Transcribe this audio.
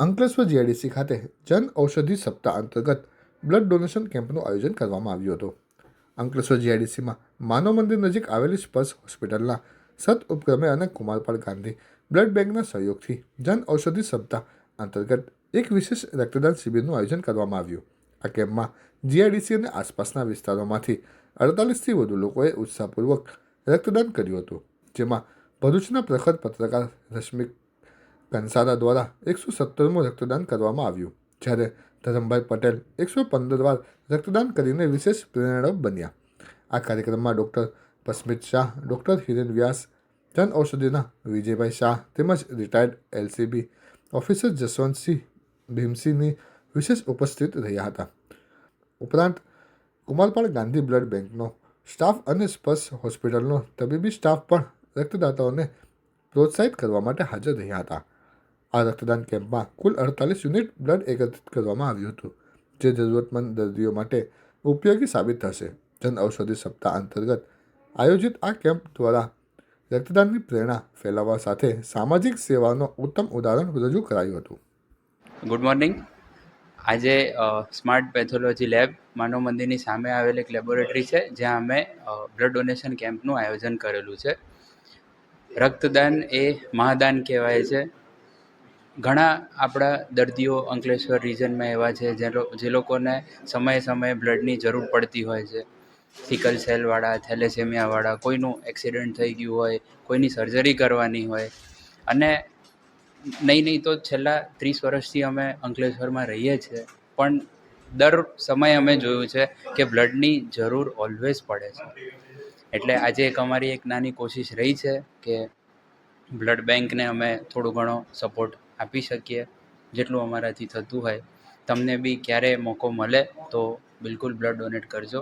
Ankleshwar GIDC ખાતે જન ઔષધિ સપ્તાહ અંતર્ગત બ્લડ ડોનેશન કેમ્પનું આયોજન કરવામાં આવ્યું હતું. અંકલેશ્વર જીઆઈડીસીમાં માનવ મંદિર નજીક આવેલી સ્પર્શ હોસ્પિટલના સત ઉપક્રમે અને કુમારપાળ ગાંધી બ્લડ બેંકના સહયોગથી જન ઔષધિ સપ્તાહ અંતર્ગત એક વિશેષ રક્તદાન શિબિરનું આયોજન કરવામાં આવ્યું. આ કેમ્પમાં જીઆઈડીસી અને આસપાસના વિસ્તારોમાંથી અડતાલીસથી વધુ લોકોએ ઉત્સાહપૂર્વક રક્તદાન કર્યું હતું, જેમાં ભરૂચના પ્રખર પત્રકાર રશ્મિ કંસારા દ્વારા એકસો સત્તરમું રક્તદાન કરવામાં આવ્યું, જ્યારે ધરમભાઈ પટેલ એકસો પંદર વાર રક્તદાન કરીને વિશેષ પ્રેરણારૂપ બન્યા. આ કાર્યક્રમમાં ડૉક્ટર પસ્મિત શાહ, ડૉક્ટર હિરેન વ્યાસ, જન ઔષધિના વિજયભાઈ શાહ તેમજ રિટાયર્ડ એલસીબી ઓફિસર જસવંતસિંહ ભીમસિંહની વિશેષ ઉપસ્થિત રહ્યા હતા. ઉપરાંત કુમારપાળ ગાંધી બ્લડ બેંકનો સ્ટાફ અને સ્પર્શ હોસ્પિટલનો તબીબી સ્ટાફ પણ રક્તદાતાઓને પ્રોત્સાહિત કરવા માટે હાજર રહ્યા હતા. આ રક્તદાન કેમ્પમાં કુલ અડતાલીસ યુનિટ બ્લડ એકત્રિત કરવામાં આવ્યું હતું, જે જરૂરતમંદ દર્દીઓ માટે ઉપયોગી સાબિત થશે. જન ઔષધિ સપ્તાહ અંતર્ગત આયોજિત આ કેમ્પ દ્વારા રક્તદાનની પ્રેરણા ફેલાવવા સાથે સામાજિક સેવાનો ઉત્તમ ઉદાહરણ રજૂ કરાયું હતું. Good morning. આજે સ્માર્ટ પેથોલોજી લેબ માનવ મંદિરની સામે આવેલ એક લેબોરેટરી છે, જ્યાં અમે બ્લડ ડોનેશન કેમ્પનું આયોજન કરેલું છે. રક્તદાન એ મહાદાન કહેવાય છે. ઘણા આપણા દર્દીઓ અંકલેશ્વર રિજનમાં એવા છે, જે જે લોકોને સમયે સમયે બ્લડની જરૂર પડતી હોય છે. સિકલ સેલવાળા થેલેસેમિયાવાળા કોઈનું એક્સિડન્ટ થઈ ગયું હોય, કોઈની સર્જરી કરવાની હોય. અને નહીં નહીં તો છેલ્લા ત્રીસ વર્ષથી અમે અંકલેશ્વરમાં રહીએ છીએ, પણ દર સમયે અમે જોયું છે કે બ્લડની જરૂર ઓલવેઝ પડે છે. એટલે આજે એક અમારી એક નાની કોશિશ રહી છે કે બ્લડ બેંકને અમે થોડો ઘણો સપોર્ટ આપી શકીએ, જેટલું અમારાથી થતું હોય. તમને બી ક્યારે મોકો મળે તો બિલકુલ બ્લડ ડોનેટ કરજો.